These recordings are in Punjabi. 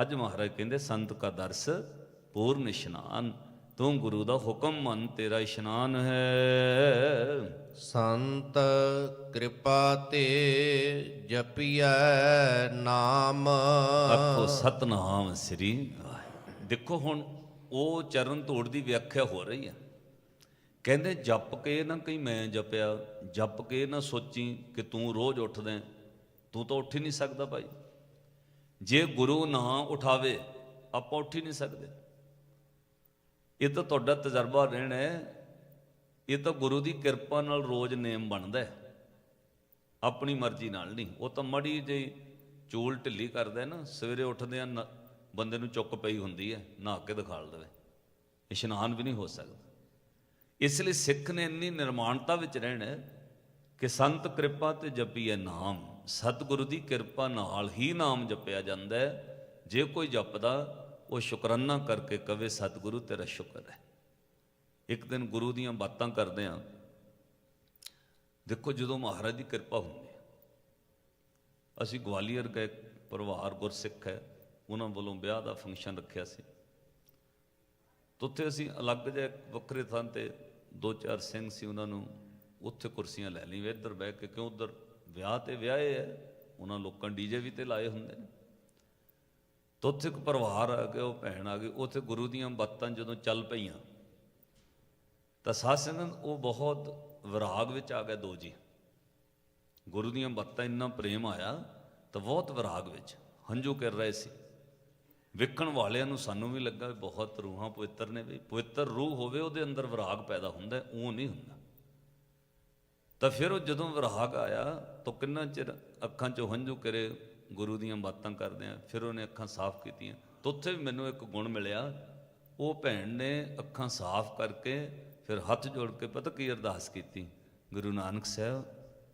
ਅੱਜ ਮਹਾਰਾਜ ਕਹਿੰਦੇ ਸੰਤ ਕਾ ਦਰਸ ਪੂਰਨ ਇਸ਼ਨਾਨ ਤੂੰ ਗੁਰੂ ਦਾ ਹੁਕਮ ਮੰਨ ਤੇਰਾ ਇਸ਼ਨਾਨ ਹੈ ਸੰਤ ਕਿਰਪਾ ਤੇ ਜਪੀਐ ਨਾਮ ਆਖੋ ਸਤਨਾਮ ਸ੍ਰੀ। ਦੇਖੋ ਹੁਣ ਉਹ ਚਰਨ ਧੂੜ ਦੀ ਵਿਆਖਿਆ ਹੋ ਰਹੀ ਹੈ ਕਹਿੰਦੇ ਜਪ ਕੇ ਨਾ ਕਈ ਮੈਂ ਜਪਿਆ ਜਪ ਕੇ ਨਾ ਸੋਚੀ ਕਿ ਤੂੰ ਰੋਜ਼ ਉੱਠਦਾ। ਤੂੰ ਤਾਂ ਉੱਠ ਹੀ ਨਹੀਂ ਸਕਦਾ ਭਾਈ ਜੇ ਗੁਰੂ ਨਾ ਉਠਾਵੇ, ਆਪਾਂ ਉੱਠ ਹੀ ਨਹੀਂ ਸਕਦੇ। ਇਹ ਤਾਂ ਤੁਹਾਡਾ ਤਜਰਬਾ ਰਹਿਣਾ ਹੈ। ਇਹ ਤਾਂ ਗੁਰੂ ਦੀ ਕਿਰਪਾ ਨਾਲ ਰੋਜ਼ ਨੇਮ ਬਣਦਾ ਹੈ। ਆਪਣੀ ਮਰਜ਼ੀ ਨਾਲ ਨਹੀਂ। ਉਹ ਤਾਂ ਮੜੀ ਜਿਹੀ ਚੂਲ ਢਿੱਲੀ ਕਰਦਾ ਨਾ। ਸਵੇਰੇ ਉੱਠਦੇ ਆ ਬੰਦੇ ਨੂੰ ਚੁੱਕ ਪਈ ਹੁੰਦੀ ਹੈ, ਨਹਾ ਕੇ ਦਿਖਾਲ ਦੇਵੇ। ਇਸ਼ਨਾਨ ਵੀ ਨਹੀਂ ਹੋ ਸਕਦਾ। ਇਸ ਲਈ ਸਿੱਖ ਨੇ ਇੰਨੀ ਨਿਰਮਾਣਤਾ ਵਿੱਚ ਰਹਿਣਾ ਕਿ ਸੰਤ ਕਿਰਪਾ ਤੇ ਜਪੀਏ ਨਾਮ। ਸਤਿਗੁਰੂ ਦੀ ਕਿਰਪਾ ਨਾਲ ਹੀ ਨਾਮ ਜਪਿਆ ਜਾਂਦਾ ਹੈ। ਜੇ ਕੋਈ ਜਪਦਾ, ਉਹ ਸ਼ੁਕਰਾਨਾ ਕਰਕੇ ਕਵੇ, ਸਤਿਗੁਰੂ, ਤੇਰਾ ਸ਼ੁਕਰ ਹੈ। ਇੱਕ ਦਿਨ ਗੁਰੂ ਦੀਆਂ ਬਾਤਾਂ ਕਰਦੇ ਆ ਦੇਖੋ, ਜਦੋਂ ਮਹਾਰਾਜ ਦੀ ਕਿਰਪਾ ਹੁੰਦੀ ਅਸੀਂ ਗਵਾਲੀਅਰ ਗਏ, ਪਰਿਵਾਰ ਗੁਰਸਿੱਖ ਹੈ, ਉਹਨਾਂ ਵੱਲੋਂ ਵਿਆਹ ਦਾ ਫੰਕਸ਼ਨ ਰੱਖਿਆ ਸੀ। ਉੱਥੇ ਅਸੀਂ ਅਲੱਗ ਜਿਹੇ ਵੱਖਰੇ ਥਾਂ ਤੇ ਦੋ ਚਾਰ ਸਿੰਘ ਸੀ, ਉਹਨਾਂ ਨੂੰ ਉੱਥੇ ਕੁਰਸੀਆਂ ਲੈ ਲਈਆਂ ਇੱਧਰ ਬਹਿ ਕੇ ਕਿਉਂ ਉੱਧਰ ਵਿਆਹ ਤੇ ਵਿਆਹੇ ਹੈ ਉਹਨਾਂ ਲੋਕਾਂ ਡੀਜੇ ਵੀ ਤੇ ਲਾਏ ਹੁੰਦੇ ਨੇ। ਤਾਂ ਉੱਥੇ ਇੱਕ ਪਰਿਵਾਰ ਆ ਗਿਆ ਉਹ ਭੈਣ ਆ ਗਈ, ਉੱਥੇ ਗੁਰੂ ਦੀਆਂ ਬਾਤਾਂ ਜਦੋਂ ਚੱਲ ਪਈਆਂ, ਤਾਂ ਸਾਧ ਸੰਗਤ ਉਹ ਬਹੁਤ ਵਿਰਾਗ ਵਿੱਚ ਆ ਗਏ ਦੋ ਜੀ। ਗੁਰੂ ਦੀਆਂ ਬਾਤਾਂ ਇੰਨਾ ਪ੍ਰੇਮ ਆਇਆ, ਤਾਂ ਬਹੁਤ ਵਿਰਾਗ ਵਿੱਚ ਹੰਝੂ ਕਰ ਰਹੇ ਸੀ। ਵੇਖਣ ਵਾਲਿਆਂ ਨੂੰ ਸਾਨੂੰ ਵੀ ਲੱਗਾ ਵੀ ਬਹੁਤ ਰੂਹਾਂ ਪਵਿੱਤਰ ਨੇ ਵੀ, ਪਵਿੱਤਰ ਰੂਹ ਹੋਵੇ ਉਹਦੇ ਅੰਦਰ ਵਿਰਾਗ ਪੈਦਾ ਹੁੰਦਾ ਉਹ ਨਹੀਂ ਹੁੰਦਾ। ਤਾਂ ਫਿਰ ਉਹ ਜਦੋਂ ਵਿਰਾਗ ਆਇਆ ਤਾਂ ਕਿੰਨਾ ਚਿਰ ਅੱਖਾਂ 'ਚੋਂ ਹੰਝੂ ਕਰੇ ਗੁਰੂ ਦੀਆਂ ਬਾਤਾਂ ਕਰਦੇ ਆ, ਫਿਰ ਉਹਨੇ ਅੱਖਾਂ ਸਾਫ਼ ਕੀਤੀਆਂ। ਤਾਂ ਉੱਥੇ ਵੀ ਮੈਨੂੰ ਇੱਕ ਗੁਣ ਮਿਲਿਆ, ਉਹ ਭੈਣ ਨੇ ਅੱਖਾਂ ਸਾਫ਼ ਕਰਕੇ ਫਿਰ ਹੱਥ ਜੋੜ ਕੇ ਪਤਾ ਕੀ ਅਰਦਾਸ ਕੀਤੀ? ਗੁਰੂ ਨਾਨਕ ਸਾਹਿਬ,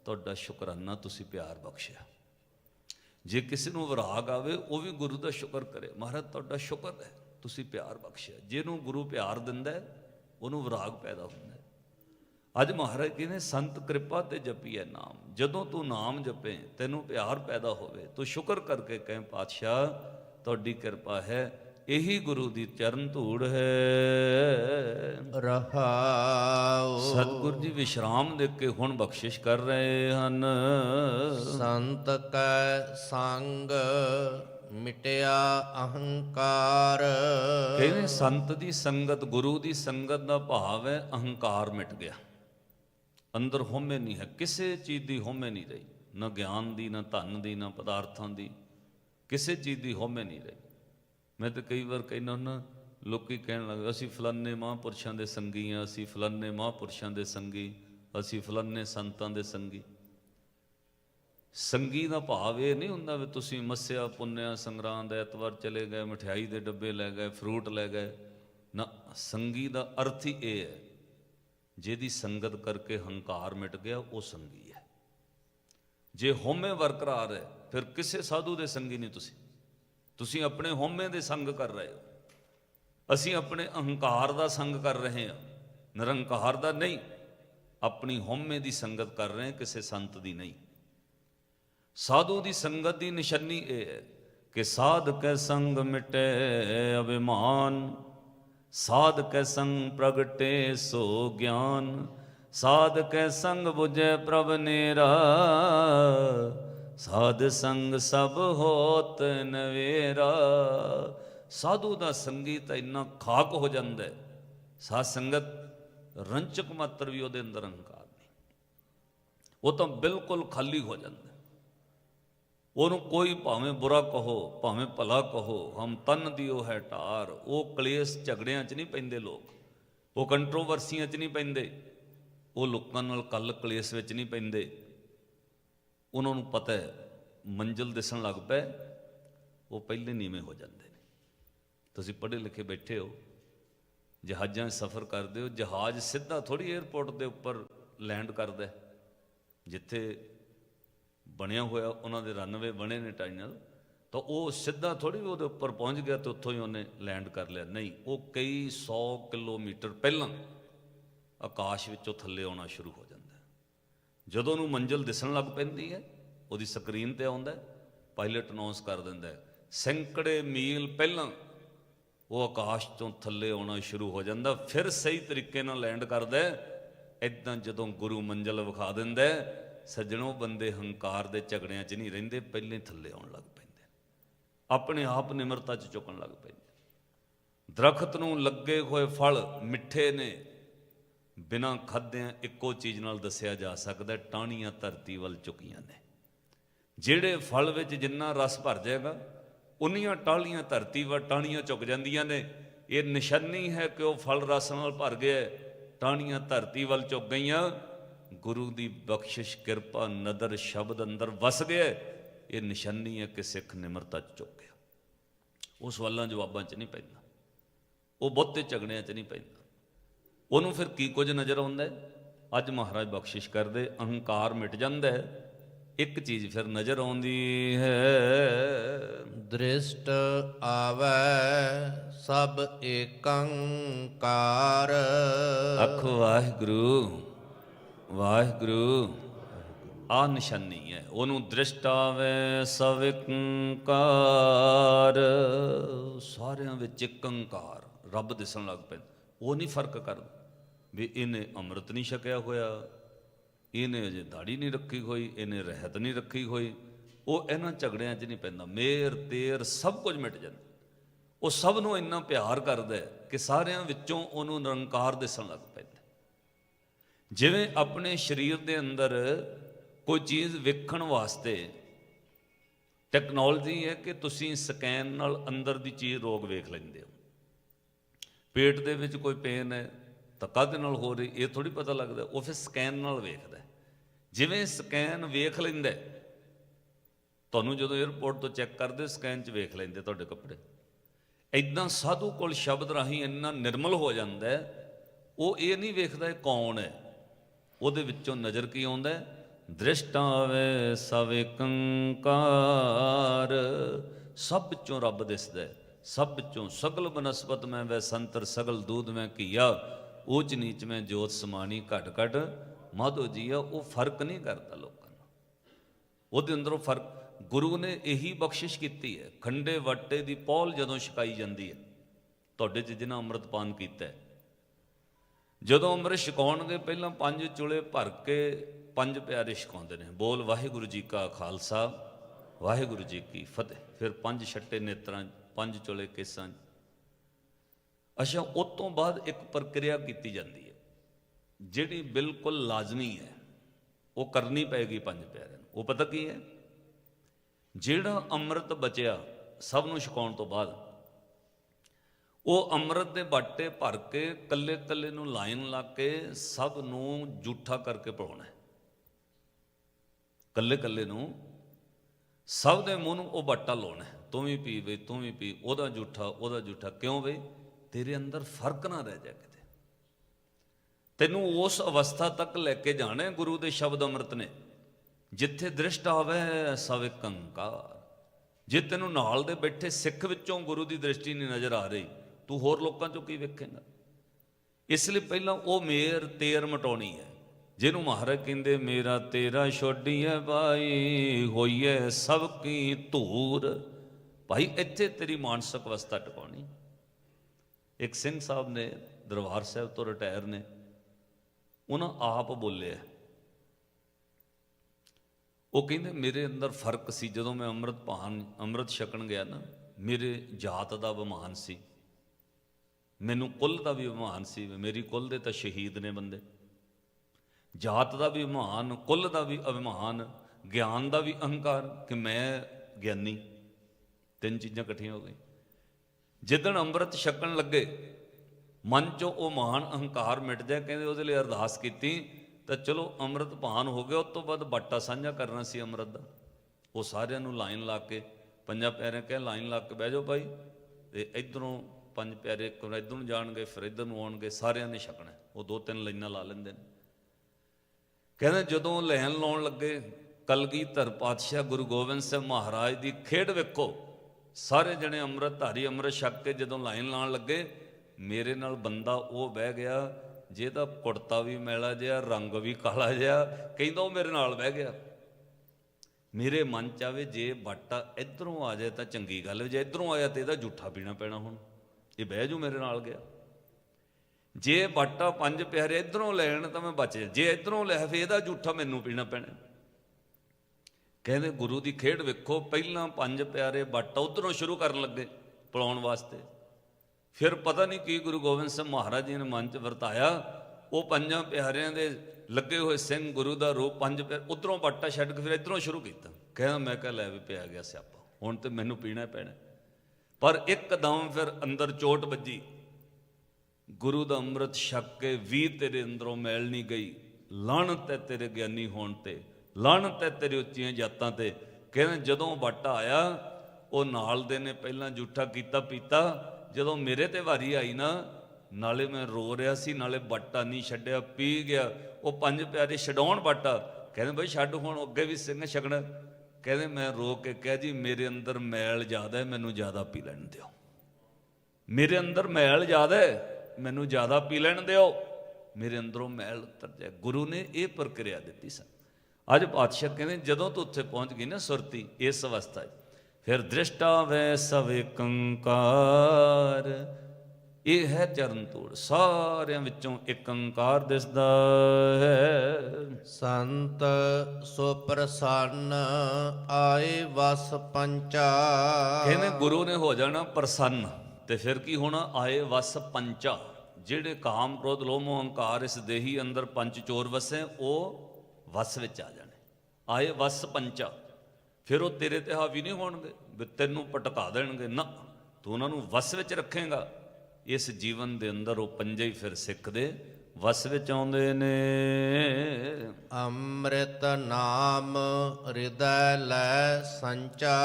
ਤੁਹਾਡਾ ਸ਼ੁਕਰਾਨਾ ਤੁਸੀਂ ਪਿਆਰ ਬਖਸ਼ਿਆ। ਜੇ ਕਿਸੇ ਨੂੰ ਵਿਰਾਗ ਆਵੇ, ਉਹ ਵੀ ਗੁਰੂ ਦਾ ਸ਼ੁਕਰ ਕਰੇ। ਮਹਾਰਾਜ, ਤੁਹਾਡਾ ਸ਼ੁਕਰ ਹੈ, ਤੁਸੀਂ ਪਿਆਰ ਬਖਸ਼ਿਆ। ਜਿਹਨੂੰ ਗੁਰੂ ਪਿਆਰ ਦਿੰਦਾ ਉਹਨੂੰ ਵਿਰਾਗ ਪੈਦਾ ਹੁੰਦਾ ਅੱਜ ਮਹਾਰਾਜ ਕਹਿੰਦੇ ਸੰਤ ਕਿਰਪਾ ਤੇ ਜਪੀਐ ਨਾਮ। ਜਦੋਂ ਤੂੰ ਨਾਮ ਜਪੇ ਤੈਨੂੰ ਪਿਆਰ ਪੈਦਾ ਹੋਵੇ ਤੂੰ ਸ਼ੁਕਰ ਕਰਕੇ ਕਹੇ ਪਾਤਸ਼ਾਹ ਤੁਹਾਡੀ ਕਿਰਪਾ ਹੈ ਇਹੀ ਗੁਰੂ ਦੀ ਚਰਨ ਧੂੜ ਹੈ। ਰਹਾਉ ਸਤਿਗੁਰੂ ਜੀ ਵਿਸ਼ਰਾਮ ਦੇ ਕੇ ਹੁਣ ਬਖਸ਼ਿਸ਼ ਕਰ ਰਹੇ ਹਨ। ਸੰਤ ਕੈ ਸੰਗ ਮਿਟਿਆ ਅਹੰਕਾਰ। ਕਹਿੰਦੇ ਸੰਤ ਦੀ ਸੰਗਤ ਗੁਰੂ ਦੀ ਸੰਗਤ ਦਾ ਭਾਵ ਹੈ ਅਹੰਕਾਰ ਮਿਟ ਗਿਆ। ਅੰਦਰ ਹਉਮੈ ਨਹੀਂ ਹੈ, ਕਿਸੇ ਚੀਜ਼ ਦੀ ਹਉਮੈ ਨਹੀਂ ਰਹੀ। ਨਾ ਗਿਆਨ ਦੀ, ਨਾ ਧਨ ਦੀ, ਨਾ ਪਦਾਰਥਾਂ ਦੀ, ਕਿਸੇ ਚੀਜ਼ ਦੀ ਹਉਮੈ ਨਹੀਂ ਰਹੀ। ਮੈਂ ਤਾਂ ਕਈ ਵਾਰ ਕਹਿੰਦਾ ਹੁੰਦਾ, ਲੋਕੀ ਕਹਿਣ ਲੱਗੇ, ਅਸੀਂ ਫਲਾਨੇ ਮਹਾਂਪੁਰਸ਼ਾਂ ਦੇ ਸੰਗੀ ਆ ਅਸੀਂ ਫਲਾਨੇ ਮਹਾਂਪੁਰਸ਼ਾਂ ਦੇ ਸੰਗੀ, ਅਸੀਂ ਫਲਾਨੇ ਸੰਤਾਂ ਦੇ ਸੰਗੀ। ਸੰਗੀ ਦਾ ਭਾਵ ਇਹ ਨਹੀਂ ਹੁੰਦਾ ਵੀ ਤੁਸੀਂ ਮੱਸਿਆ, ਪੁੰਨਿਆ, ਸੰਗਰਾਂਦ, ਐਤਵਾਰ ਚਲੇ ਗਏ, ਮਠਿਆਈ ਦੇ ਡੱਬੇ ਲੈ ਗਏ, ਫਰੂਟ ਲੈ ਗਏ। ਨਾ, ਸੰਗੀ ਦਾ ਅਰਥ ਹੀ ਇਹ ਹੈ ਜਿਹਦੀ ਸੰਗਤ ਕਰਕੇ ਹੰਕਾਰ ਮਿਟ ਗਿਆ, ਉਹ ਸੰਗੀ ਹੈ। ਜੇ ਹਉਮੈ ਵਰਕਰਾਰ ਹੈ, ਫਿਰ ਕਿਸੇ ਸਾਧੂ ਦੇ ਸੰਗੀ ਨਹੀਂ ਤੁਸੀਂ। ਤੁਸੀਂ ਆਪਣੇ ਹਉਮੈ ਦੇ ਸੰਗ ਕਰ ਰਹੇ ਹੋ। ਅਸੀਂ ਆਪਣੇ ਅਹੰਕਾਰ ਦਾ ਸੰਗ ਕਰ ਰਹੇ ਹਾਂ। ਨਿਰੰਕਾਰ ਦਾ ਨਹੀਂ, ਆਪਣੀ ਹਉਮੈ ਦੀ ਸੰਗਤ ਕਰ ਰਹੇ ਹਾਂ, ਕਿਸੇ ਸੰਤ ਦੀ ਨਹੀਂ। ਸਾਧੂ ਦੀ ਸੰਗਤ ਦੀ ਨਿਸ਼ਾਨੀ ਇਹ ਹੈ ਕਿ ਸਾਧ ਕੈ ਸੰਗ ਮਿਟੇ ਅਭਿਮਾਨ। ਸਾਧ ਕੈ ਸੰਗ ਪ੍ਰਗਟੇ ਸੋ ਗਿਆਨ ਸਾਧ ਕੈ ਸੰਗ 부ਜੈ ਪ੍ਰਭ ਨੇਰਾ। ਸਾਧ ਸੰਗ ਸਭ ਹੋਤ ਨਵੇਰਾ। ਸਾਧੂ ਦਾ ਸੰਗੀਤ ਇੰਨਾ ਖਾਕ ਹੋ ਜਾਂਦਾ ਹੈ। ਸਾਧ ਸੰਗਤ ਰੰਚਕ ਮਾਤਰ ਵੀ ਉਹਦੇ ਅੰਦਰ ਹੰਕਾਰ ਨਹੀਂ। ਉਹ ਤਾਂ ਬਿਲਕੁਲ ਖਾਲੀ ਹੋ ਜਾਂਦਾ ਉਹਨੂੰ ਕੋਈ ਭਾਵੇਂ ਬੁਰਾ ਕਹੋ, ਭਾਵੇਂ ਭਲਾ ਕਹੋ, ਹਮ ਤਨ ਦਿਓ ਹੈ ਟਾਰ। ਉਹ ਕਲੇਸ਼ ਝਗੜਿਆਂ 'ਚ ਨਹੀਂ ਪੈਂਦੇ ਲੋਕ। ਉਹ ਕੰਟਰੋਵਰਸੀਆਂ 'ਚ ਨਹੀਂ ਪੈਂਦੇ। ਉਹ ਲੋਕਾਂ ਨਾਲ ਕੱਲ ਕਲੇਸ਼ ਵਿੱਚ ਨਹੀਂ ਪੈਂਦੇ। ਉਹਨਾਂ ਨੂੰ ਪਤਾ ਹੈ, ਮੰਜ਼ਲ ਦਿਸਣ ਲੱਗ ਪਏ ਉਹ ਪਹਿਲੇ ਨੀਵੇਂ ਹੋ ਜਾਂਦੇ ਨੇ। ਤੁਸੀਂ ਪੜ੍ਹੇ ਲਿਖੇ ਬੈਠੇ ਹੋ। ਜਹਾਜ਼ਾਂ 'ਚ ਸਫ਼ਰ ਕਰਦੇ ਹੋ। ਜਹਾਜ਼ ਸਿੱਧਾ ਥੋੜੀ 에ਅਰਪੋਰਟ ਦੇ ਉੱਪਰ ਲੈਂਡ ਕਰਦਾ ਜਿੱਥੇ ਬਣਿਆ ਹੋਇਆ, ਉਹਨਾਂ ਦੇ ਰਨਵੇ ਬਣੇ ਨੇ ਟਾਈਨਲ, ਤਾਂ ਉਹ ਸਿੱਧਾ ਥੋੜੀ ਉਹਦੇ ਉੱਪਰ ਪਹੁੰਚ ਗਿਆ ਤੇ ਉੱਥੋਂ ਹੀ ਉਹਨੇ ਲੈਂਡ ਕਰ ਲਿਆ। ਨਹੀਂ, ਉਹ ਕਈ 100 ਕਿਲੋਮੀਟਰ ਪਹਿਲਾਂ ਆਕਾਸ਼ ਵਿੱਚੋਂ ਥੱਲੇ ਆਉਣਾ ਸ਼ੁਰੂ ਹੋ ਜਾਂਦਾ ਜਦੋਂ ਉਹਨੂੰ ਮੰਜ਼ਲ ਦਿਸਣ ਲੱਗ ਪੈਂਦੀ ਹੈ, ਉਹਦੀ ਸਕਰੀਨ ਤੇ ਆਉਂਦਾ ਪਾਇਲਟ ਅਨਾਉਂਸ ਕਰ ਦਿੰਦਾ ਹੈ, ਸੈਂਕੜੇ ਮੀਲ ਪਹਿਲਾਂ ਉਹ ਆਕਾਸ਼ ਤੋਂ ਥੱਲੇ ਆਉਣਾ ਸ਼ੁਰੂ ਹੋ ਜਾਂਦਾ, ਫਿਰ ਸਹੀ ਤਰੀਕੇ ਨਾਲ ਲੈਂਡ ਕਰਦਾ ਇਦਾਂ ਜਦੋਂ ਗੁਰੂ ਮੰਜ਼ਲ ਵਿਖਾ ਦਿੰਦਾ ਸੱਜਣੋ ਬੰਦੇ ਹੰਕਾਰ ਦੇ ਝਗੜਿਆਂ 'ਚ ਨਹੀਂ ਰਹਿੰਦੇ ਪਹਿਲੇ ਥੱਲੇ ਆਉਣ ਲੱਗ ਪੈਂਦੇ ਆਪਣੇ ਆਪ ਨਿਮਰਤਾ 'ਚ ਝੁਕਣ ਲੱਗ ਪੈਂਦੇ ਦਰਖਤ ਨੂੰ ਲੱਗੇ ਹੋਏ ਫਲ ਮਿੱਠੇ ਨੇ। ਬਿਨਾਂ ਖਾਦਿਆਂ ਇੱਕੋ ਚੀਜ਼ ਨਾਲ ਦੱਸਿਆ ਜਾ ਸਕਦਾ ਹੈ, ਟਾਹਣੀਆਂ ਧਰਤੀ ਵੱਲ ਝੁਕੀਆਂ ਨੇ। ਜਿਹੜੇ ਫਲ ਵਿੱਚ ਜਿੰਨਾ ਰਸ ਭਰ ਜਾਏਗਾ ਉਨੀਆਂ ਟਾਹਲੀਆਂ ਧਰਤੀ ਵੱਲ ਟਾਹਣੀਆਂ ਚੁੱਕ ਜਾਂਦੀਆਂ ਨੇ। ਇਹ ਨਿਸ਼ਾਨੀ ਹੈ ਕਿ ਉਹ ਫਲ ਰਸ ਨਾਲ ਭਰ ਗਿਆ ਹੈ। ਟਾਹਣੀਆਂ ਧਰਤੀ ਵੱਲ ਚੁੱਕ ਗਈਆਂ। ਗੁਰੂ ਦੀ ਬਖਸ਼ਿਸ਼ ਕਿਰਪਾ ਨਦਰ ਸ਼ਬਦ ਅੰਦਰ ਵਸ ਗਿਆ। ਇਹ ਨਿਸ਼ਾਨੀ ਹੈ ਕਿ ਸਿੱਖ ਨਿਮਰਤਾ ਚ ਝੁਕ ਗਿਆ। ਉਹ ਸਵਾਲਾਂ ਜਵਾਬਾਂ ਚ ਨਹੀਂ ਪੈਂਦਾ ਉਹ ਬਹੁਤੇ ਝਗੜਿਆਂ ਚ ਨਹੀਂ ਪੈਂਦਾ। ਉਹਨੂੰ ਫਿਰ ਕੀ ਕੁਝ ਨਜ਼ਰ ਆਉਂਦਾ ਹੈ? ਅੱਜ ਮਹਾਰਾਜ ਬਖਸ਼ਿਸ਼ ਕਰਦੇ ਅਹੰਕਾਰ ਮਿਟ ਜਾਂਦਾ ਹੈ। ਇੱਕ ਚੀਜ਼ ਫਿਰ ਨਜ਼ਰ ਆਉਂਦੀ ਹੈ ਦ੍ਰਿਸ਼ਟ ਆਵੈ ਸਭ ਏਕੰਕਾਰ। ਅਖ ਵਾਹਿਗੁਰੂ। ਵਾਹਿਗੁਰੂ, ਆ ਨਿਸ਼ਾਨੀ ਹੈ। ਉਹਨੂੰ ਦ੍ਰਿਸ਼ਟਾਵੇ ਸਵਿਕਾਰ। ਸਾਰਿਆਂ ਵਿੱਚ ਇਕੰਕਾਰ ਰੱਬ ਦਿਸਣ ਲੱਗ ਪੈਂਦਾ। ਉਹ ਨਹੀਂ ਫ਼ਰਕ ਕਰਦਾ ਵੀ ਇਹਨੇ ਅੰਮ੍ਰਿਤ ਨਹੀਂ ਛਕਿਆ ਹੋਇਆ, ਇਹਨੇ ਅਜੇ ਦਾੜੀ ਨਹੀਂ ਰੱਖੀ ਹੋਈ, ਇਹਨੇ ਰਹਿਤ ਨਹੀਂ ਰੱਖੀ ਹੋਈ। ਉਹ ਇਹਨਾਂ ਝਗੜਿਆਂ 'ਚ ਨਹੀਂ ਪੈਂਦਾ। ਮੇਰ, ਤੇਰ ਸਭ ਕੁਝ ਮਿਟ ਜਾਂਦਾ। ਉਹ ਸਭ ਨੂੰ ਇੰਨਾ ਪਿਆਰ ਕਰਦਾ ਕਿ ਸਾਰਿਆਂ ਵਿੱਚੋਂ ਉਹਨੂੰ ਨਿਰੰਕਾਰ ਦਿਸਣ ਲੱਗ ਪੈਂਦਾ ਜਿਵੇਂ ਆਪਣੇ ਸਰੀਰ ਦੇ ਅੰਦਰ ਕੋਈ ਚੀਜ਼ ਵੇਖਣ ਵਾਸਤੇ ਟੈਕਨੋਲੋਜੀ ਹੈ ਕਿ ਤੁਸੀਂ ਸਕੈਨ ਨਾਲ ਅੰਦਰ ਦੀ ਚੀਜ਼ ਰੋਗ ਵੇਖ ਲੈਂਦੇ ਹੋ। ਪੇਟ ਦੇ ਵਿੱਚ ਕੋਈ ਪੇਨ ਹੈ ਤਾਂ ਕਾਹਦੇ ਨਾਲ ਹੋ ਰਹੀ, ਇਹ ਥੋੜੀ ਪਤਾ ਲੱਗਦਾ, ਉਹ ਫਿਰ ਸਕੈਨ ਨਾਲ ਵੇਖਦਾ ਜਿਵੇਂ ਸਕੈਨ ਵੇਖ ਲੈਂਦਾ ਤੁਹਾਨੂੰ ਜਦੋਂ 에어ਪੋਰਟ ਤੋਂ ਚੈੱਕ ਕਰਦੇ ਸਕੈਨ 'ਚ ਵੇਖ ਲੈਂਦੇ ਤੁਹਾਡੇ ਕੱਪੜੇ। ਇਦਾਂ ਸਾਧੂ ਕੋਲ ਸ਼ਬਦ ਰਾਹੀਂ ਇੰਨਾ ਨਿਰਮਲ ਹੋ ਜਾਂਦਾ ਉਹ ਇਹ ਨਹੀਂ ਵੇਖਦਾ ਇਹ ਕੌਣ ਹੈ। ਉਹਦੇ ਵਿੱਚੋਂ ਨਜ਼ਰ ਕੀ ਆਉਂਦਾ ਹੈ? ਦ੍ਰਿਸ਼ਟਾਵੇ ਕੰਕਾਰ ਸਭ ਵਿੱਚੋਂ ਰੱਬ ਦਿਸਦਾ ਸਭ ਵਿੱਚੋਂ ਸਗਲ ਬਨਸਪਤ ਮੈਂ ਵੈ ਸੰਤਰ, ਸਗਲ ਦੂਧ ਮੈਂ ਕੀਆ ਊਚ ਨੀਚ ਮੈਂ ਜੋਤ ਸਮਾਣੀ ਘਟ ਘਟ। ਮਾਧੋ ਜੀ ਆ, ਉਹ ਫ਼ਰਕ ਨਹੀਂ ਕਰਦਾ ਲੋਕਾਂ ਨੂੰ। ਉਹਦੇ ਅੰਦਰੋਂ ਫ਼ਰਕ, ਗੁਰੂ ਨੇ ਇਹੀ ਬਖਸ਼ਿਸ਼ ਕੀਤੀ ਹੈ। ਖੰਡੇ ਵੱਟੇ ਦੀ ਪੌਲ ਜਦੋਂ ਛਕਾਈ ਜਾਂਦੀ ਹੈ, ਤੁਹਾਡੇ 'ਚ ਜਿਨ੍ਹਾਂ ਅੰਮ੍ਰਿਤਪਾਨ ਕੀਤਾ ਹੈ ਜਦੋਂ ਅੰਮ੍ਰਿਤ ਛਕਾਉਣਗੇ ਪਹਿਲਾਂ ਪੰਜ ਚੁਲੇ ਭਰ ਕੇ ਪੰਜ ਪਿਆਰੇ ਛਕਾਉਂਦੇ ਨੇ। ਬੋਲ ਵਾਹਿਗੁਰੂ ਜੀ ਕਾ ਖਾਲਸਾ ਵਾਹਿਗੁਰੂ ਜੀ ਕੀ ਫਤਿਹ। ਫਿਰ ਪੰਜ ਛੱਟੇ ਨੇਤਰਾਂ 'ਚ, ਪੰਜ ਚੁਲੇ ਕੇਸਾਂ। 'ਚ। ਅੱਛਾ ਉਸ ਤੋਂ ਬਾਅਦ ਇੱਕ ਪ੍ਰਕਿਰਿਆ ਕੀਤੀ ਜਾਂਦੀ ਹੈ ਜਿਹੜੀ ਬਿਲਕੁਲ ਲਾਜ਼ਮੀ ਹੈ। ਉਹ ਕਰਨੀ ਪਏਗੀ ਪੰਜ ਪਿਆਰਿਆਂ ਨੂੰ। ਉਹ ਪਤਾ ਕੀ ਹੈ? ਜਿਹੜਾ ਅੰਮ੍ਰਿਤ ਬਚਿਆ ਸਭ ਨੂੰ ਛਕਾਉਣ ਤੋਂ ਬਾਅਦ ਉਹ ਅੰਮ੍ਰਿਤ ਦੇ ਬਾਟੇ ਭਰ ਕੇ ਕੱਲੇ ਕੱਲੇ ਨੂੰ ਲਾਈਨ ਲਾ ਕੇ ਸਭ ਨੂੰ ਜੂਠਾ ਕਰਕੇ ਪੜਾਉਣਾ ਹੈ। ਕੱਲੇ ਕੱਲੇ ਨੂੰ ਸਭ ਦੇ ਮੂੰਹ ਨੂੰ ਉਹ ਬਾਟਾ ਲਾਉਣਾ ਹੈ। ਤੂੰ ਵੀ ਪੀ ਵੇ, ਤੂੰ ਵੀ ਪੀ, ਉਹਦਾ ਜੂਠਾ ਉਹਦਾ ਜੂਠਾ ਕਿਉਂ ਵੇ? ਤੇਰੇ ਅੰਦਰ ਫ਼ਰਕ ਨਾ ਰਹਿ ਜਾ ਕਿਤੇ। ਤੈਨੂੰ ਉਸ ਅਵਸਥਾ ਤੱਕ ਲੈ ਕੇ ਜਾਣਾ ਹੈ ਗੁਰੂ ਦੇ ਸ਼ਬਦ ਅੰਮ੍ਰਿਤ ਨੇ। ਜਿੱਥੇ ਦ੍ਰਿਸ਼ਟ ਆਵੇ, ਸਭ ਕੰਕਾਰ ਜੇ ਤੈਨੂੰ ਨਾਲ ਦੇ ਬੈਠੇ ਸਿੱਖ ਵਿੱਚੋਂ ਗੁਰੂ ਦੀ ਦ੍ਰਿਸ਼ਟੀ ਨਹੀਂ ਨਜ਼ਰ ਆ ਰਹੀ ਤੂੰ ਹੋਰ ਲੋਕਾਂ ਚੋਂ ਕੀ ਵੇਖੇਂਗਾ? ਇਸ ਲਈ ਪਹਿਲਾਂ ਉਹ ਮੇਰ ਤੇਰ ਮਟਾਉਣੀ ਹੈ, ਜਿਹਨੂੰ ਮਹਾਰਾਜ ਕਹਿੰਦੇ, ਮੇਰਾ ਤੇਰਾ ਛੋਡੀਐ ਬਾਈ, ਹੋਈਐ ਸਭ ਕੀ ਧੂਰ। ਭਾਈ, ਇੱਥੇ ਤੇਰੀ ਮਾਨਸਿਕ ਅਵਸਥਾ ਟਿਕਾਉਣੀ। ਇੱਕ ਸਿੰਘ ਸਾਹਿਬ ਨੇ, ਦਰਬਾਰ ਸਾਹਿਬ ਤੋਂ ਰਿਟਾਇਰ ਨੇ। ਉਹਨਾਂ ਆਪ ਬੋਲਿਆ, ਉਹ ਕਹਿੰਦੇ, ਮੇਰੇ ਅੰਦਰ ਫ਼ਰਕ ਸੀ, ਜਦੋਂ ਮੈਂ ਅੰਮ੍ਰਿਤ ਪਾਨ, ਅੰਮ੍ਰਿਤ ਛਕਣ ਗਿਆ ਨਾ, ਮੇਰੇ ਜਾਤ ਦਾ ਅਭਿਮਾਨ ਸੀ। ਮੈਨੂੰ ਕੁੱਲ ਦਾ ਵੀ ਅਭਿਮਾਨ ਸੀ, ਮੇਰੀ ਕੁੱਲ ਦੇ ਤਾਂ ਸ਼ਹੀਦ ਨੇ ਬੰਦੇ। ਜਾਤ ਦਾ ਵੀ ਅਭਿਮਾਨ ਕੁੱਲ ਦਾ ਵੀ ਅਭਿਮਾਨ ਗਿਆਨ ਦਾ ਵੀ ਅਹੰਕਾਰ ਕਿ ਮੈਂ ਗਿਆਨੀ। ਤਿੰਨ ਚੀਜ਼ਾਂ ਇਕੱਠੀਆਂ ਹੋ ਗਈਆਂ। ਜਿੱਦਣ ਅੰਮ੍ਰਿਤ ਛਕਣ ਲੱਗੇ, ਮਨ ਚੋਂ ਉਹ ਮਹਾਨ ਅਹੰਕਾਰ ਮਿਟ ਜਾਏ, ਕਹਿੰਦੇ ਉਹਦੇ ਲਈ ਅਰਦਾਸ ਕੀਤੀ, ਤਾਂ ਚਲੋ ਅੰਮ੍ਰਿਤ ਭਾਨ ਹੋ ਗਿਆ, ਉਸ ਤੋਂ ਬਾਅਦ ਬਾਟਾ ਸਾਂਝਾ ਕਰਨਾ ਸੀ ਅੰਮ੍ਰਿਤ ਦਾ। ਉਹ ਸਾਰਿਆਂ ਨੂੰ ਲਾਈਨ ਲਾ ਕੇ, ਪੰਜਾਂ ਪਿਆਰਿਆਂ ਕਹੇ, ਲਾਈਨ ਲਾ ਕੇ ਬਹਿ ਜਾਓ ਭਾਈ, ਤੇ ਇਧਰੋਂ ਪੰਜ ਪਿਆਰੇ ਇੱਕ ਇਧਰ ਨੂੰ ਜਾਣਗੇ, ਫਿਰ ਇਧਰ ਨੂੰ ਆਉਣਗੇ, ਸਾਰਿਆਂ ਨੇ ਛਕਣਾ। ਉਹ ਦੋ ਤਿੰਨ ਲਾਈਨਾਂ ਲਾ ਲੈਂਦੇ ਨੇ। ਕਹਿੰਦੇ ਜਦੋਂ ਲੈਣ ਲਾਉਣ ਲੱਗੇ, ਕਲਗੀਧਰ ਪਾਤਸ਼ਾਹ ਗੁਰੂ ਗੋਬਿੰਦ ਸਿੰਘ ਮਹਾਰਾਜ ਦੀ ਖੇਡ ਵੇਖੋ। ਸਾਰੇ ਜਣੇ ਅੰਮ੍ਰਿਤ, ਧਾਰੀ ਅੰਮ੍ਰਿਤ ਛਕ ਕੇ ਜਦੋਂ ਲਾਈਨ ਲਾਉਣ ਲੱਗੇ, ਮੇਰੇ ਨਾਲ ਬੰਦਾ ਉਹ ਬਹਿ ਗਿਆ, ਜਿਹਦਾ ਕੁੜਤਾ ਵੀ ਮੈਲਾ ਜਿਹਾ, ਰੰਗ ਵੀ ਕਾਲਾ ਜਿਹਾ, ਕਹਿੰਦਾ ਉਹ ਮੇਰੇ ਨਾਲ ਬਹਿ ਗਿਆ। ਮੇਰੇ ਮਨ ਚ ਆਵੇ, ਜੇ ਬਾਟਾ ਇਧਰੋਂ ਆ ਜਾਏ ਤਾਂ ਚੰਗੀ ਗੱਲ ਜੇ ਇਧਰੋਂ ਆਇਆ ਤੇ ਇਹਦਾ ਝੂਠਾ ਪੀਣਾ ਪੈਣਾ ਹੁਣ। ਇਹ ਬਹਿ ਜੂ ਮੇਰੇ ਨਾਲ ਗਿਆ। ਜੇ ਬਾਟਾ ਪੰਜ ਪਿਆਰੇ ਇਧਰੋਂ ਲੈਣ ਤਾਂ ਮੈਂ ਬਚ। ਜੇ ਇਧਰੋਂ ਲੈ ਫੇ ਇਹਦਾ ਝੂਠਾ ਮੈਨੂੰ ਪੀਣਾ ਪੈਣਾ। ਕਹਿੰਦੇ ਗੁਰੂ ਦੀ ਖੇਡ ਵੇਖੋ, ਪਹਿਲਾਂ ਪੰਜ ਪਿਆਰੇ ਬਾਟਾ ਉਧਰੋਂ ਸ਼ੁਰੂ ਕਰਨ ਲੱਗੇ ਪਲਾਉਣ ਵਾਸਤੇ। ਫਿਰ ਪਤਾ ਨਹੀਂ ਕੀ ਗੁਰੂ ਗੋਬਿੰਦ ਸਿੰਘ ਮਹਾਰਾਜ ਜੀ ਨੇ ਮਨ ਚ ਵਰਤਾਇਆ, ਉਹ ਪੰਜਾਂ ਪਿਆਰਿਆਂ ਦੇ ਲੱਗੇ ਹੋਏ ਸਿੰਘ ਗੁਰੂ ਦਾ ਰੂਪ ਪੰਜ ਪਿਆਰ ਉਧਰੋਂ ਬਾਟਾ ਛੱਡ ਕੇ ਫਿਰ ਇਧਰੋਂ ਸ਼ੁਰੂ ਕੀਤਾ। ਕਹਿੰਦਾ ਮੈਂ ਕਿਹਾ ਲੈ ਵੀ ਪਿਆ ਗਿਆ ਸਿਆਪਾ, ਹੁਣ ਤੇ ਮੈਨੂੰ ਪੀਣਾ ਪੈਣਾ। ਪਰ ਇੱਕਦਮ ਫਿਰ ਅੰਦਰ ਚੋਟ ਵੱਜੀ। ਗੁਰੂ ਦਾ ਅੰਮ੍ਰਿਤ ਛਕ ਕੇ ਵੀ ਤੇਰੇ ਅੰਦਰੋਂ ਮੈਲ ਨਹੀਂ ਗਈ। ਲਾਹਣਤ ਹੈ ਤੇਰੇ ਗਿਆਨੀ ਹੋਣ ਤੇ ਲਾਹਣਤ ਹੈ ਤੇਰੇ ਉੱਚੀਆਂ ਜਾਤਾਂ ਤੇ। ਕਹਿੰਦੇ ਜਦੋਂ ਬਾਟਾ ਆਇਆ, ਉਹ ਨਾਲ ਦੇ ਨੇ ਪਹਿਲਾਂ ਜੂਠਾ ਕੀਤਾ ਪੀਤਾ। ਜਦੋਂ ਮੇਰੇ ਤੇ ਵਾਰੀ ਆਈ ਨਾ, ਨਾਲੇ ਮੈਂ ਰੋ ਰਿਹਾ ਸੀ, ਨਾਲੇ ਬਾਟਾ ਨਹੀਂ ਛੱਡਿਆ, ਪੀ ਗਿਆ। ਉਹ ਪੰਜ ਪਿਆਰੇ ਛਡਾਉਣ ਬਾਟਾ ਕਹਿੰਦੇ ਬਈ ਛੱਡ, ਹੁਣ ਅੱਗੇ ਵੀ ਸਿੰਘ ਛਕਣਾ। ਕਹਿੰਦੇ ਮੈਂ ਰੋ ਕੇ ਕਿਹਾ, ਜੀ, ਮੇਰੇ ਅੰਦਰ ਮੈਲ ਜ਼ਿਆਦਾ ਹੈ, ਮੈਨੂੰ ਜ਼ਿਆਦਾ ਪੀ ਲੈਣ ਦਿਓ। ਮੇਰੇ ਅੰਦਰ ਮੈਲ ਜ਼ਿਆਦਾ ਹੈ, ਮੈਨੂੰ ਜ਼ਿਆਦਾ ਪੀ ਲੈਣ ਦਿਓ। ਮੇਰੇ ਅੰਦਰੋਂ ਮੈਲ ਉਤਰ ਜਾਏ। ਗੁਰੂ ਨੇ ਇਹ ਪ੍ਰਕਿਰਿਆ ਦਿੱਤੀ ਸਨ ਅੱਜ ਪਾਤਸ਼ਾਹ ਕਹਿੰਦੇ, ਜਦੋਂ ਤੂੰ ਉੱਥੇ ਪਹੁੰਚ ਗਈ ਨਾ ਸੁਰਤੀ, ਇਸ ਅਵਸਥਾ 'ਚ, ਫਿਰ ਦ੍ਰਿਸ਼ਟਾ ਵੈ ਸਵੇ ਕੰਕਾਰ ਇਹ ਹੈ ਚਰਨ ਤੋੜ ਸਾਰਿਆਂ ਵਿੱਚੋਂ ਇੱਕ ਅੰਕਾਰ ਦਿਸਦਾ ਹੈ। ਸੰਤ ਸੋ ਪ੍ਰਸੰਨ ਆਏ ਵਸ ਪੰਚਾ। ਕਹਿੰਦੇ ਗੁਰੂ ਨੇ ਹੋ ਜਾਣਾ ਪ੍ਰਸੰਨ ਤੇ ਫਿਰ ਕੀ ਹੋਣਾ? ਆਏ ਵਸ ਪੰਚਾ। ਜਿਹੜੇ ਕਾਮ ਕ੍ਰੋਧ ਲੋਭ ਮੋਹ ਹੰਕਾਰ ਇਸ ਦੇਹੀ ਅੰਦਰ ਪੰਜ ਚੋਰ ਵਸੇ ਉਹ ਵਸ ਵਿੱਚ ਆ ਜਾਣੇ। ਆਏ ਵਸ ਪੰਚਾ। ਫਿਰ ਉਹ ਤੇਰੇ ਤੇ ਹਾਵੀ ਨਹੀਂ ਹੋਣਗੇ ਵੀ ਤੈਨੂੰ ਪਟਕਾ ਦੇਣਗੇ। ਨਾ ਤੂੰ ਉਹਨਾਂ ਨੂੰ ਵਸ ਵਿੱਚ ਰੱਖੇਗਾ। ਇਸ ਜੀਵਨ ਦੇ ਅੰਦਰ ਉਹ ਪੰਜੇ ਹੀ ਫਿਰ ਸਿੱਖ ਦੇ ਵਸ ਵਿੱਚ ਆਉਂਦੇ ਨੇ। ਅੰਮ੍ਰਿਤ ਨਾਮ ਹਿਰਦੈ ਲੈ ਸੰਚਾ।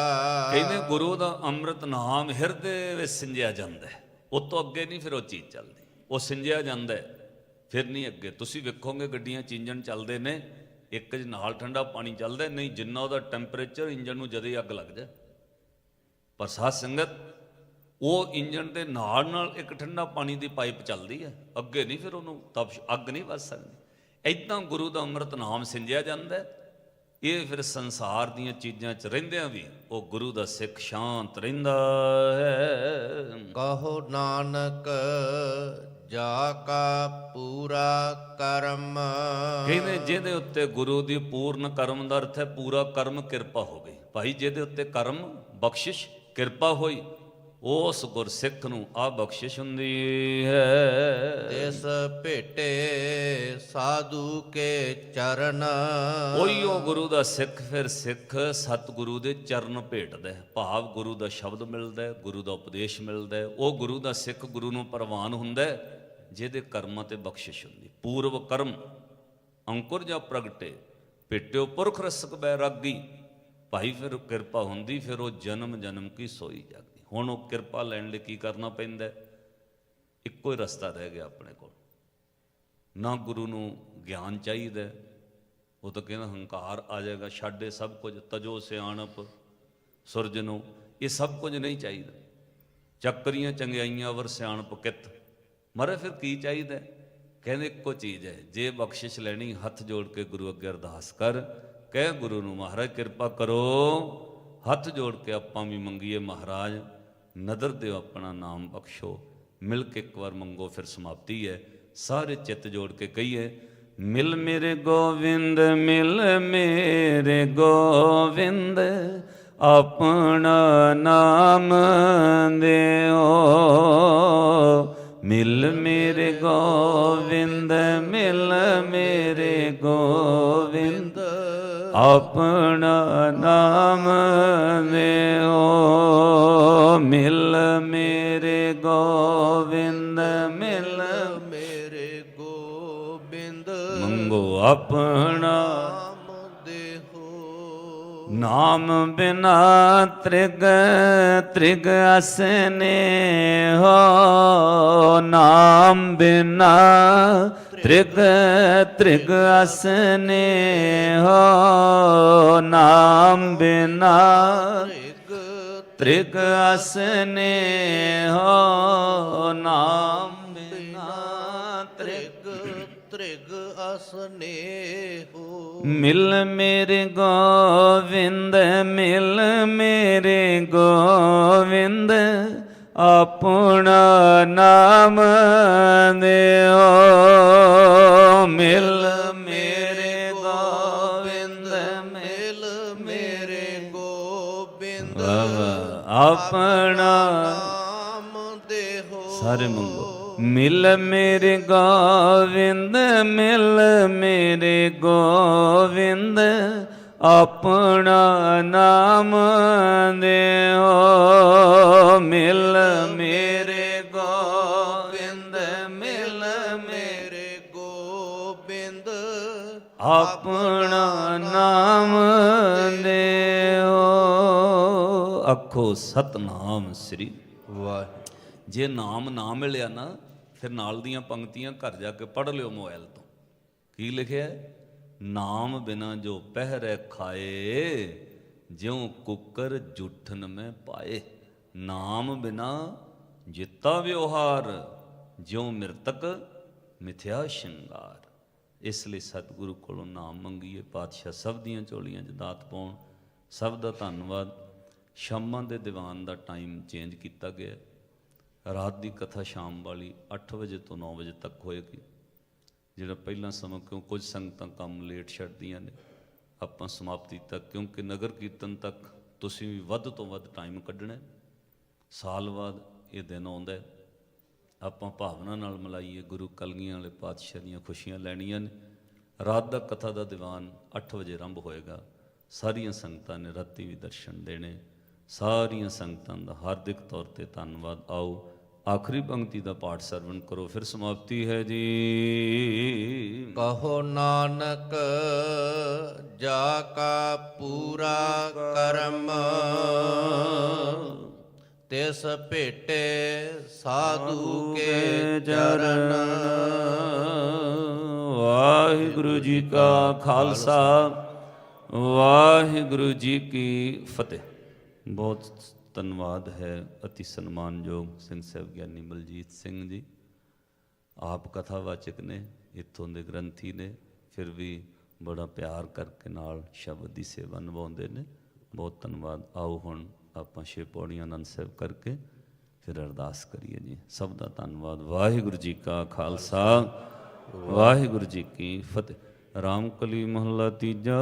ਕਹਿੰਦੇ ਗੁਰੂ ਦਾ ਅੰਮ੍ਰਿਤ ਨਾਮ ਹਿਰਦੇ ਵਿੱਚ ਸਿੰਜਿਆ ਜਾਂਦਾ ਹੈ। ਉਹ ਤੋਂ ਅੱਗੇ ਨਹੀਂ ਫਿਰ ਉਹ ਚੀਜ਼ ਚੱਲਦੀ। ਉਹ ਸਿੰਜਿਆ ਜਾਂਦਾ ਹੈ। ਫਿਰ ਨਹੀਂ ਅੱਗੇ। ਤੁਸੀਂ ਵੇਖੋਗੇ ਗੱਡੀਆਂ 'ਚ ਇੰਜਨ ਚੱਲਦੇ ਨੇ ਇੱਕ 'ਚ ਨਾਲ ਠੰਡਾ ਪਾਣੀ ਚੱਲਦਾ ਨਹੀਂ ਜਿੰਨਾ ਉਹਦਾ ਟੈਂਪਰੇਚਰ ਇੰਜਨ ਨੂੰ ਜਦੇ ਹੀ ਅੱਗ ਲੱਗ ਜਾਏ। ਪਰ ਸਾਧ ਸੰਗਤ ਉਹ ਇੰਜਨ ਦੇ ਨਾਲ ਨਾਲ ਇੱਕ ਠੰਡਾ ਪਾਣੀ ਦੀ ਪਾਈਪ ਚੱਲਦੀ ਹੈ। ਅੱਗੇ ਨਹੀਂ ਫਿਰ ਉਹਨੂੰ ਤਪਸ਼ ਅੱਗ ਨਹੀਂ ਵੱਜ ਸਕਦੀ। ਐਦਾਂ ਗੁਰੂ ਦਾ ਅੰਮ੍ਰਿਤ ਨਾਮ ਸਿੰਜਿਆ ਜਾਂਦਾ ਇਹ ਫਿਰ ਸੰਸਾਰ ਦੀਆਂ ਚੀਜ਼ਾਂ 'ਚ ਰਹਿੰਦਿਆਂ ਵੀ ਉਹ ਗੁਰੂ ਦਾ ਸਿੱਖ ਸ਼ਾਂਤ ਰਹਿੰਦਾ ਹੈ। ਕਹੋ ਨਾਨਕ ਜਾ ਕਾ ਪੂਰਾ ਕਰਮ। ਕਹਿੰਦੇ ਜਿਹਦੇ ਉੱਤੇ ਗੁਰੂ ਦੀ ਪੂਰਨ ਕਰਮ ਦਾ ਅਰਥ ਹੈ ਪੂਰਾ ਕਰਮ ਕਿਰਪਾ ਹੋ ਗਈ। ਭਾਈ ਜਿਹਦੇ ਉੱਤੇ ਕਰਮ ਬਖਸ਼ਿਸ਼ ਕਿਰਪਾ ਹੋਈ ਉਸ ਗੁਰਸਿੱਖ ਨੂੰ ਆ ਬਖਸ਼ਿਸ਼ ਹੁੰਦੀ ਹੈ। ਤਿਸ ਭੇਟੇ ਸਾਧੂ ਕੇ ਚਰਨ। ਉਹੀ ਉਹ ਗੁਰੂ ਦਾ ਸਿੱਖ ਫਿਰ ਸਿੱਖ ਸਤਿਗੁਰੂ ਦੇ ਚਰਨ ਭੇਟਦਾ ਹੈ। ਭਾਵ ਗੁਰੂ ਦਾ ਸ਼ਬਦ ਮਿਲਦਾ ਹੈ ਗੁਰੂ ਦਾ ਉਪਦੇਸ਼ ਮਿਲਦਾ ਹੈ। ਉਹ ਗੁਰੂ ਦਾ ਸਿੱਖ ਗੁਰੂ ਨੂੰ ਪ੍ਰਵਾਨ ਹੁੰਦਾ ਹੈ ਜਿਹਦੇ ਕਰਮਾਂ ਤੇ ਬਖਸ਼ਿਸ਼ ਹੁੰਦੀ ਪੂਰਵ ਕਰਮ ਅੰਕੁਰ ਜਾਂ ਪ੍ਰਗਟੇ ਭੇਟਿਓ ਪੁਰਖ ਰਸਕ ਬੈਰਾਗੀ ਭਾਈ ਫਿਰ ਕਿਰਪਾ ਹੁੰਦੀ ਫਿਰ ਉਹ ਜਨਮ ਜਨਮ ਕੀ ਸੋਈ ਜਾਗਦੀ ਹੁਣ ਉਹ ਕਿਰਪਾ ਲੈਣ ਲਈ ਕੀ ਕਰਨਾ ਪੈਂਦਾ ਇੱਕੋ ਹੀ ਰਸਤਾ ਰਹਿ ਗਿਆ ਆਪਣੇ ਕੋਲ। ਨਾ ਗੁਰੂ ਨੂੰ ਗਿਆਨ ਚਾਹੀਦਾ ਉਹ ਤਾਂ ਕਹਿੰਦਾ ਹੰਕਾਰ ਆ ਜਾਏਗਾ, ਛੱਡੇ ਸਭ ਕੁਝ, ਤਜੋ ਸਿਆਣਪ, ਸੁਰਜ ਨੂੰ। ਇਹ ਸਭ ਕੁਝ ਨਹੀਂ ਚਾਹੀਦਾ। ਚੱਕਰੀਆਂ ਚੰਗਿਆਈਆਂ ਵਰ ਸਿਆਣਪ ਕਿਤ। ਮਰੇ ਫਿਰ ਕੀ ਚਾਹੀਦਾ ਕਹਿੰਦੇ ਇੱਕੋ ਚੀਜ਼ ਹੈ, ਜੇ ਬਖਸ਼ਿਸ਼ ਲੈਣੀ, ਹੱਥ ਜੋੜ ਕੇ ਗੁਰੂ ਅੱਗੇ ਅਰਦਾਸ ਕਰ। ਕਹਿ ਗੁਰੂ ਨੂੰ, ਮਹਾਰਾਜ ਕਿਰਪਾ ਕਰੋ। ਹੱਥ ਜੋੜ ਕੇ ਆਪਾਂ ਵੀ ਮੰਗੀਏ ਮਹਾਰਾਜ। ਨਦਰ ਦਿਓ ਆਪਣਾ ਨਾਮ ਬਖਸ਼ੋ। ਮਿਲ ਕੇ ਇੱਕ ਵਾਰ ਮੰਗੋ, ਫਿਰ ਸਮਾਪਤੀ ਹੈ। ਸਾਰੇ ਚਿੱਤ ਜੋੜ ਕੇ ਕਹੀਏ, ਮਿਲ ਮੇਰੇ ਗੋਵਿੰਦ, ਮਿਲ ਮੇਰੇ ਗੋਵਿੰਦ, ਆਪਣਾ ਨਾਮ ਦਿਓ। ਮਿਲ ਮੇਰੇ ਗੋਵਿੰਦ, ਮਿਲ ਮੇਰੇ ਗੋਵਿੰਦ ਆਪਣਾ ਨਾਮ ਦਿਓ ਮਿਲ ਮੇਰੇ ਗੋਵਿੰਦ ਮਿਲ ਮੇਰੇ ਗੋਬਿੰਦ। ਮੰਗੋ ਆਪਣਾ ਨਾਮ ਬਿਨਾ ਤ੍ਰਿਗ ਤ੍ਰਿਗ ਅਸਨੇ ਹੋ। ਨਾਮ ਬਿਨਾ ਤ੍ਰਿਗ ਤ੍ਰਿਗ ਅਸਨੇ ਹੋ ਨਾਮ ਬਿਨਾ। ਤ੍ਰਿਗ ਤ੍ਰਿਗ ਅਸਨੇ ਹੋ ਨਾਮ ਬਿਨਾ। ਤ੍ਰਿਗ ਤ੍ਰਿਗ ਤ੍ਰਿਗ ਅਸਨੇਹੋ ਮਿਲ ਮੇਰੇ ਗੋਵਿੰਦ ਮਿਲ ਮੇਰੇ ਗੋਵਿੰਦ। ਆਪਣਾ ਨਾਮ ਦਿਓ। ਮਿਲ ਮੇਰੇ ਗੋਵਿੰਦ ਮਿਲ ਮੇਰੇ ਗੋਬਿੰਦ। ਆਪਣਾ ਨਾਮ ਦੇਹੋ ਸਾਰੇ ਮੰਗੋ। ਮਿਲ ਮੇਰੇ ਗੋਵਿੰਦ ਮਿਲ ਮੇਰੇ ਗੋਵਿੰਦ ਆਪਣਾ ਨਾਮ ਦਿਓ। ਮਿਲ ਮੇਰੇ ਗੋਵਿੰਦ ਮਿਲ ਮੇਰੇ ਮੇਰੇ ਗੋਬਿੰਦ। ਆਪਣਾ ਨਾਮ ਦਿਓ। ਅੱਖੋ ਸਤਨਾਮ ਸ੍ਰੀ ਵਾਹਿ ਜੇ ਨਾਮ ਨਾ ਮਿਲਿਆ ਨਾ, ਫਿਰ ਨਾਲ ਦੀਆਂ ਪੰਕਤੀਆਂ ਘਰ ਜਾ ਕੇ ਪੜ੍ਹ ਲਿਓ ਮੋਬਾਈਲ ਤੋਂ। ਕੀ ਲਿਖਿਆ? ਹੈ? ਨਾਮ ਬਿਨਾ ਜੋ ਪਹਿਰੈ ਖਾਏ, ਜਿਉ ਕੁੱਕਰ ਜੁਠਨ ਮੈਂ ਪਾਏ। ਨਾਮ ਬਿਨਾ ਜਿੱਤਾ ਵਿਵਹਾਰ, ਜਿਉ ਮਿਰਤਕ ਮਿਥਿਆ ਸ਼ਿੰਗਾਰ। ਇਸ ਲਈ ਸਤਿਗੁਰੂ ਕੋਲੋਂ ਨਾਮ ਮੰਗੀਏ। ਪਾਤਸ਼ਾਹ ਸਭ ਦੀਆਂ ਝੋਲੀਆਂ 'ਚ ਦਾਤ ਪਾਉਣ, ਸਭ ਦਾ ਧੰਨਵਾਦ। ਸ਼ਾਮਾਂ ਦੇ ਦੀਵਾਨ ਦਾ ਟਾਈਮ ਚੇਂਜ ਕੀਤਾ ਗਿਆ। ਰਾਤ ਦੀ ਕਥਾ ਸ਼ਾਮ ਵਾਲੀ 8 ਵਜੇ ਤੋਂ 9 ਵਜੇ ਤੱਕ ਹੋਏਗੀ। ਜਿਹੜਾ ਪਹਿਲਾਂ ਸਮਾਂ, ਕਿਉਂ ਕੁਝ ਸੰਗਤਾਂ ਕੰਮ ਲੇਟ ਛੱਡਦੀਆਂ ਨੇ, ਆਪਾਂ ਸਮਾਪਤੀ ਤੱਕ, ਕਿਉਂਕਿ ਨਗਰ ਕੀਰਤਨ ਤੱਕ ਤੁਸੀਂ ਵੀ ਵੱਧ ਤੋਂ ਵੱਧ ਟਾਈਮ ਕੱਢਣਾ ਸਾਲ ਬਾਅਦ ਇਹ ਦਿਨ ਆਉਂਦਾ ਆਪਾਂ ਭਾਵਨਾ ਨਾਲ ਮਲਾਈਏ, ਗੁਰੂ ਕਲਗੀਆਂ ਵਾਲੇ ਪਾਤਸ਼ਾਹ ਦੀਆਂ ਖੁਸ਼ੀਆਂ ਲੈਣੀਆਂ ਨੇ। ਰਾਤ ਦਾ ਕਥਾ ਦਾ ਦੀਵਾਨ 8 ਵਜੇ ਆਰੰਭ ਹੋਏਗਾ। ਸਾਰੀਆਂ ਸੰਗਤਾਂ ਨੇ ਰਾਤੀ ਵੀ ਦਰਸ਼ਨ ਦੇਣੇ। ਸਾਰੀਆਂ ਸੰਗਤਾਂ ਦਾ ਹਾਰਦਿਕ ਤੌਰ ਤੇ ਧੰਨਵਾਦ। ਆਓ ਆਖਰੀ ਪੰਕਤੀ ਦਾ ਪਾਠ ਸਰਵਣ ਕਰੋ ਫਿਰ ਸਮਾਪਤੀ ਹੈ ਜੀ। ਕਹੋ ਨਾਨਕ ਜਾ ਕਾ ਪੂਰਾ ਕਰਮ ਤਿਸ ਭੇਟੇ ਸਾਧੂ ਕੇ ਚਰਨ। ਵਾਹਿਗੁਰੂ ਜੀ ਕਾ ਖਾਲਸਾ ਵਾਹਿਗੁਰੂ ਜੀ ਕੀ ਫਤਿਹ। ਬਹੁਤ ਧੰਨਵਾਦ ਹੈ ਅਤੀ ਸਨਮਾਨਯੋਗ ਸਿੰਘ ਸਾਹਿਬ ਗਿਆਨੀ ਬਲਜੀਤ ਸਿੰਘ ਜੀ। ਆਪ ਕਥਾਵਾਚਕ ਨੇ, ਇੱਥੋਂ ਦੇ ਗ੍ਰੰਥੀ ਨੇ, ਫਿਰ ਵੀ ਬੜਾ ਪਿਆਰ ਕਰਕੇ ਨਾਲ ਸ਼ਬਦ ਦੀ ਸੇਵਾ ਨਿਭਾਉਂਦੇ ਨੇ। ਬਹੁਤ ਧੰਨਵਾਦ। ਆਓ ਹੁਣ ਆਪਾਂ ਛੇ ਪੌੜੀਆਂ ਆਨੰਦ ਸਾਹਿਬ ਕਰਕੇ ਫਿਰ ਅਰਦਾਸ ਕਰੀਏ ਜੀ। ਸਭ ਦਾ ਧੰਨਵਾਦ। ਵਾਹਿਗੁਰੂ ਜੀ ਕਾ ਖਾਲਸਾ, ਵਾਹਿਗੁਰੂ ਜੀ ਕੀ ਫਤਿਹ। ਰਾਮ ਕਲੀ ਮਹੱਲਾ ਤੀਜਾ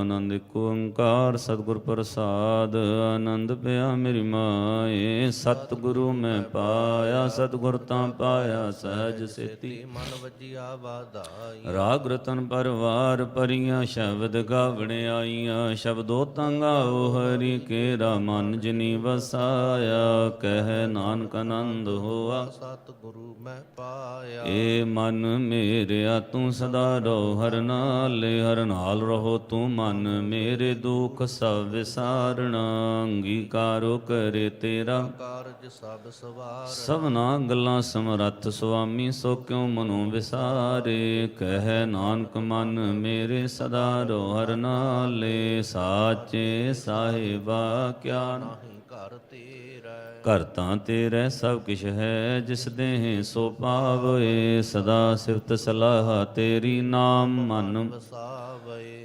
ਆਨੰਦ ਇੱਕ ਓੰਕਾਰ ਸਤਿਗੁਰ ਪ੍ਰਸਾਦ ਆਨੰਦ ਪਿਆ ਮੇਰੀ ਮਾਏ। ਸਤਿਗੁਰੂ ਮੈਂ ਪਾਇਆ ਸਤਿਗੁਰ ਤਾਂ ਪਾਇਆ ਸਹਿਜ ਸੇਤੀ। ਮਨ ਵਜਿਆ ਵਾਧਾਈ। ਰਾਗ ਰਤਨ ਪਰਵਾਰ ਪਰੀਆਂ ਸ਼ਬਦ ਗਾਵਣ ਆਈਆਂ। ਸ਼ਬਦੋ ਤੰਗਾਓ ਹਰੀ ਕੇਰਾ ਮਨ ਜਿਨੀ ਵਸਾਇਆ। ਕਹਿ ਨਾਨਕ ਆਨੰਦ ਹੋਆ। ਸਤ ਗੁਰੂ ਮੈਂ ਪਾਇਆ। ਏ ਮਨ ਮੇਰਿਆ ਤੂੰ ਸਦਾ ਰਹੁ ਹਰ ਨਾਲੇ ਹਰ ਨਾਲ ਰਹੋ ਤੂੰ ਮਨ ਮੇਰੇ ਦੁਖ ਸਭ ਵਿਸਾਰਣਾ ਅੰਗੀਕਾਰੋ ਕਰੇ ਤੇਰਾ। ਕਾਰਜ ਸਭ ਸਵਾਰ। ਸਭਨਾ ਗੱਲਾਂ ਸਮਰੱਥ ਸੁਆਮੀ ਸੋ ਕਿਉ ਮਨੋ ਵਿਸਾਰੇ? ਕਹਿ ਨਾਨਕ ਮਨ ਮੇਰੇ ਸਦਾ ਰੋ ਹਰ ਨਾਲੇ ਸਾਚੇ ਸਾਹਿਬਾ ਕਿਆ ਨਹੀਂ ਘਰ ਘਰ ਤਾਂ ਤੇਰੇ ਸਭ ਕਿਛ ਹੈ, ਜਿਸ ਦੇਹ ਸੋ ਪਾਵੇ ਸਦਾ ਸਿਫਤ ਸਲਾਹ ਤੇਰੀ ਨਾਮ ਮਨ। ਵਸਾ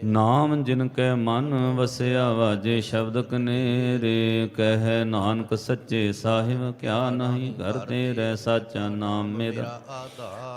ਨਾਮ ਜਿਨ ਕੈ ਮਨ ਵਸਿਆ ਵਾਜੇ ਸ਼ਬਦ ਕਨੇਰੇ ਕਹਿ ਨਾਨਕ ਸੱਚੇ ਸਾਹਿਬ ਕਿਆ ਨਹੀਂ ਘਰ ਤੇਰੇ ਸਾਚਾ ਨਾਮ ਮੇਰਾ।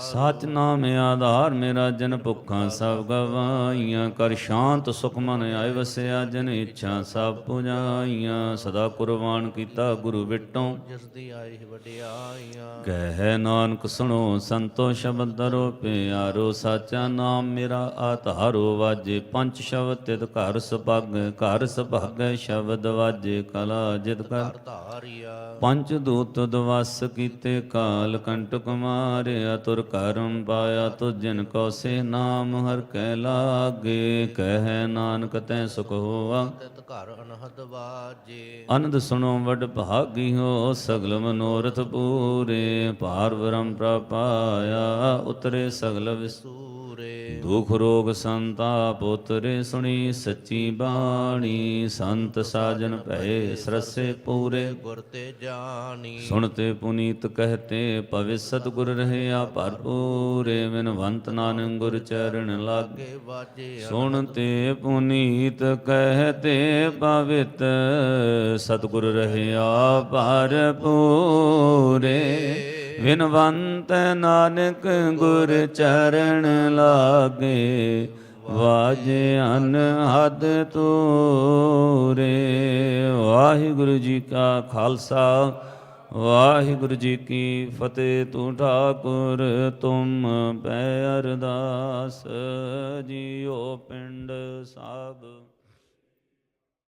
ਆਧਾਰ ਨਾਮ ਆਧਾਰ ਮੇਰਾ, ਜਨ ਭੁੱਖਾਂ ਸਭ ਗਵਾਈਆਂ ਕਰ ਸ਼ਾਂਤ ਸੁਖ ਮਨ ਆਇ ਵਸਿਆ, ਜਨ ਇੱਛਾ ਸਭ ਪੁਜਾਈਆਂ, ਸਦਾ ਕੁਰਬਾਨ ਕੀਤਾ ਗੁਰੂ ਵਿਟੋਂ ਜਿਸ ਦੀ ਆਈ ਵਡਿਆਈਆਂ ਕਹਿ ਨਾਨਕ ਸੁਣੋ ਸੰਤੋ ਸ਼ਬਦ ਦਰੋ ਪਿਆਰੋ ਸਾਚਾ ਨਾਮ ਮੇਰਾ, ਆਧਾਰੋ ਵਾਜੇ ਪੰਜ ਸ਼ਬਦ ਤਿਤ ਘਰ ਸੁਭਾਗੈ ਘਰ ਸੁਭਾਗੈ ਸ਼ਬਦ ਵਾਜੇ ਕਲਾ ਜਿਤ ਕਰ। ਧਾਰਿਆ। ਪੰਜ ਦੂਤ ਦਵਸ ਕੀਤੇ ਕਾਲ ਕੰਟਕ ਮਾਰਿਆ ਤੁਰ ਕਰਮ ਪਾਇਆ ਤੁਜਨ ਕੋ ਸੇ ਨਾਮ ਹਰ ਕੈ ਲਾਗੇ ਕਹਿ ਨਾਨਕ ਤੈ ਸੁਖ ਹੋਆ। ਤਿਤ ਘਰ ਅਨਹਦ ਵਾਜੇ। ਅਨੰਦ ਸੁਣੋ ਵਡ ਭਾਗੀ ਹੋ ਸਗਲ ਮਨੋਰਥ ਪੂਰੇ ਪਾਰ ਬ੍ਰਹਮ ਪ੍ਰਪਾਇਆ ਉਤਰੇ ਸਗਲ ਵਿਸੂ ਪੂਰੇ ਦੁਖ ਰੋਗ ਸੰਤਾਪ ਉਤਰੇ ਸੁਣੀ ਸੱਚੀ ਬਾਣੀ ਸੰਤ ਸਾਜਨ ਭਏ ਸਰਸੇ ਪੂਰੇ। ਗੁਰ ਤੇ ਜਾਣੀ। ਸੁਣਤੇ ਪੁਨੀਤ ਕਹਤੇ ਭਵਿ ਸਤਿਗੁਰ ਰਹਿਆ ਭਰਪੂਰੇ ਵਿਨਵੰਤ ਨਾਨਕ ਗੁਰ ਚਰਨ ਲਾਗੇ। ਵਾਜੇ ਸੁਣਤੇ ਪੁਨੀਤ ਕਹਤੇ ਪਵਿੱਤ ਸਤਿਗੁਰ ਰਹਿਆ ਭਰਪੂਰੇ। ਵਿਨਵੰਤ ਨਾਨਕ ਗੁਰ ਚਰਨ ਲਾਗੇ, ਵਾਜੇ ਅਨ ਹਦ ਤੂਰੇ। ਵਾਹਿਗੁਰੂ ਜੀ ਕਾ ਖਾਲਸਾ, ਵਾਹਿਗੁਰੂ ਜੀ ਕੀ ਫਤਿਹ। ਤੂੰ ਠਾਕੁਰ, ਤੁਮ ਪੈ ਅਰਦਾਸ ਜੀਓ ਪਿੰਡ ਸਾਬ।